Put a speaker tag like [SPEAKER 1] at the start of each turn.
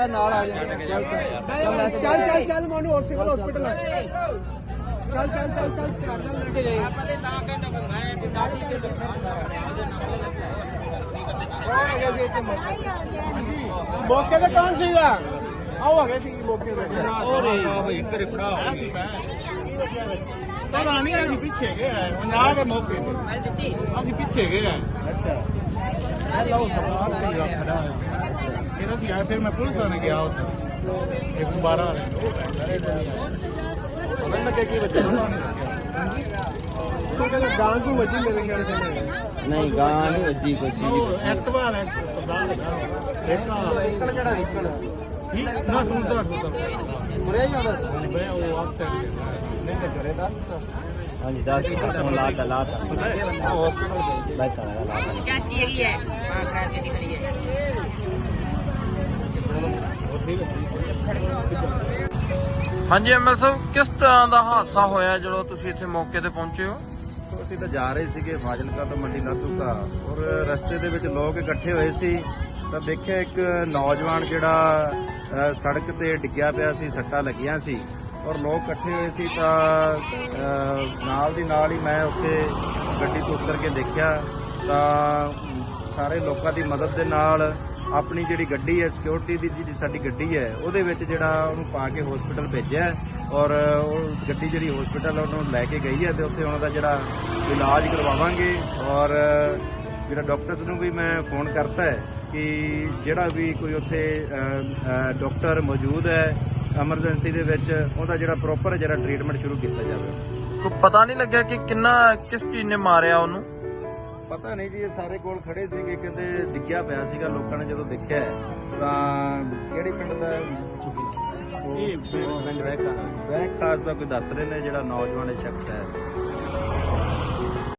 [SPEAKER 1] ਮੈਂ ਨਾਲ ਆ ਜਾ ਚੱਲ ਚੱਲ
[SPEAKER 2] ਚੱਲ ਚੱਲ ਚੱਲ ਮੋਨੂੰ ਹੋਰ ਸਿਵਲ ਹਸਪੀਟਲ ਚੱਲ ਚੱਲ ਚੱਲ ਚੱਲ ਚੱਲ ਲੈ ਕੇ ਜਾਈ ਮੌਕੇ ਤੇ ਕੌਣ ਸੀਗਾ ਆਓ ਹੈਗੇ ਸੀ ਮੌਕੇ ਤੇ ਉਹ ਰੇ
[SPEAKER 1] ਪਤਾ ਨਹੀਂ ਅਸੀਂ ਪਿੱਛੇ ਗਏ ਆ ਨਾ ਦੇ ਮੌਕੇ ਤੇ ਅਸੀਂ ਪਿੱਛੇ ਗਏ ਆ ਅੱਛਾ ਫਿਰ ਅਸੀਂ ਆਏ ਫਿਰ ਮੈਂ ਪੁਲਿਸ ਵਾਲੇ ਗਿਆ ਉੱਥੇ 112 ਵਾਲੇ। ਉਹਨਾਂ ਲੱਗੇ ਕੀ ਬੱਚੇ
[SPEAKER 2] ਉਹ ਕਹਿੰਦੇ ਗਾਂ ਕੀ ਵੱਜੀ ਮੇਰੇ ਖਿਆਲ ਤੇ
[SPEAKER 3] ਨਹੀਂ ਗਾਂ ਨਹੀਂ ਵੱਜੀ ਕੋਈ ਚੀਜ਼।
[SPEAKER 1] ਐਕਟਿਵਾ ਵਾਲਾ ਸਰਦਾਰ ਲੱਗਾ ਇੱਕ
[SPEAKER 2] ਕਿਹੜਾ ਨਿਕਲ
[SPEAKER 1] ਠੀਕ ਨਾ ਤਾਂ ਤੂੰ
[SPEAKER 2] ਮੁਰੇ
[SPEAKER 1] ਬਈ ਉਹ ਸਾਈਡ
[SPEAKER 2] ਨਹੀਂ ਤੇ ਕਰੇ ਦਾ
[SPEAKER 3] ਹਾਂਜੀ ਦੱਸ ਹੁਣ ਲਾਤਾ ਲਾਤਾ।
[SPEAKER 2] ਹਸਪੀਟਲ
[SPEAKER 3] ਬੈਠਾ ਹੈਗਾ ਲਾਤਾ।
[SPEAKER 4] ਚਾਚੀ ਹੈਗੀ ਹੈ। ਹਾਂ ਖਰਾਬ ਕੇ ਨਿਕਲੀ ਹੈ।
[SPEAKER 5] ਹਾਂਜੀ ਐਮਐਲ ਸਾਹਿਬ ਕਿਸ ਤਰ੍ਹਾਂ ਦਾ ਹਾਦਸਾ ਹੋਇਆ ਜਦੋਂ ਤੁਸੀਂ ਇੱਥੇ ਮੌਕੇ ਤੇ ਪਹੁੰਚੇ ਹੋ?
[SPEAKER 6] ਅਸੀਂ ਤਾਂ ਜਾ ਰਹੇ ਸੀਗੇ ਫਾਜ਼ਿਲਕਾ ਤੋਂ ਮੰਡੀ ਲਾਧੂਕਾ ਔਰ ਰਸਤੇ ਦੇ ਵਿੱਚ ਲੋਕ ਇਕੱਠੇ ਹੋਏ ਸੀ। ਤਾਂ ਦੇਖਿਆ ਇੱਕ ਨੌਜਵਾਨ ਜਿਹੜਾ ਸੜਕ ਤੇ ਡਿੱਗਿਆ ਪਿਆ ਸੀ ਸੱਟਾਂ ਲੱਗੀਆਂ ਸੀ। ਔਰ ਲੋਕ ਇਕੱਠੇ ਹੋਏ ਸੀ ਤਾਂ ਨਾਲ ਦੀ ਨਾਲ ਹੀ ਮੈਂ ਉੱਥੇ ਗੱਡੀ ਤੋਂ ਉਤਰ ਕੇ ਦੇਖਿਆ ਤਾਂ ਸਾਰੇ ਲੋਕਾਂ ਦੀ ਮਦਦ ਦੇ ਨਾਲ ਆਪਣੀ ਜਿਹੜੀ ਗੱਡੀ ਹੈ ਸਿਕਿਉਰਿਟੀ ਦੀ ਜਿਹੜੀ ਸਾਡੀ ਗੱਡੀ ਹੈ ਉਹਦੇ ਵਿੱਚ ਜਿਹੜਾ ਉਹਨੂੰ ਪਾ ਕੇ ਹਸਪੀਟਲ ਭੇਜਿਆ ਔਰ ਉਹ ਗੱਡੀ ਜਿਹੜੀ ਹਸਪੀਟਲ ਉਹਨੂੰ ਲੈ ਕੇ ਗਈ ਹੈ ਤੇ ਉੱਥੇ ਉਹਨਾਂ ਦਾ ਜਿਹੜਾ ਇਲਾਜ ਕਰਵਾਵਾਂਗੇ ਔਰ ਜਿਹੜਾ ਡਾਕਟਰਸ ਨੂੰ ਵੀ ਮੈਂ ਫੋਨ ਕਰਤਾ ਹੈ ਕਿ ਜਿਹੜਾ ਵੀ ਕੋਈ ਉੱਥੇ ਅ, ਡਾਕਟਰ ਮੌਜੂਦ ਹੈ ਐਮਰਜੈਂਸੀ ਦੇ ਵਿੱਚ ਉਹਦਾ ਜਿਹੜਾ ਪ੍ਰੋਪਰ ਜਿਹੜਾ ਟ੍ਰੀਟਮੈਂਟ ਸ਼ੁਰੂ ਕੀਤਾ ਜਾਵੇ
[SPEAKER 5] ਕੋਈ ਪਤਾ ਨਹੀਂ ਲੱਗਿਆ ਕਿ ਕਿੰਨਾ ਕਿਸ ਚੀਜ਼ ਨੇ ਮਾਰਿਆ ਉਹਨੂੰ
[SPEAKER 6] ਪਤਾ ਨਹੀਂ ਜੀ ਇਹ ਸਾਰੇ ਕੋਲ ਖੜੇ ਸੀਗੇ ਕਹਿੰਦੇ ਡਿੱਗਿਆ ਪਿਆ ਸੀਗਾ ਲੋਕਾਂ ਨੇ ਜਦੋਂ ਦੇਖਿਆ ਤਾਂ ਕਿਹੜੀ ਪਿੰਡ ਦਾ
[SPEAKER 1] ਇਹ
[SPEAKER 6] ਬੈਂਕ ਖਾਸ ਦਾ ਕੋਈ ਦੱਸ ਰਹੇ ਨੇ ਜਿਹੜਾ ਨੌਜਵਾਨ ਸ਼ਖਸ ਹੈ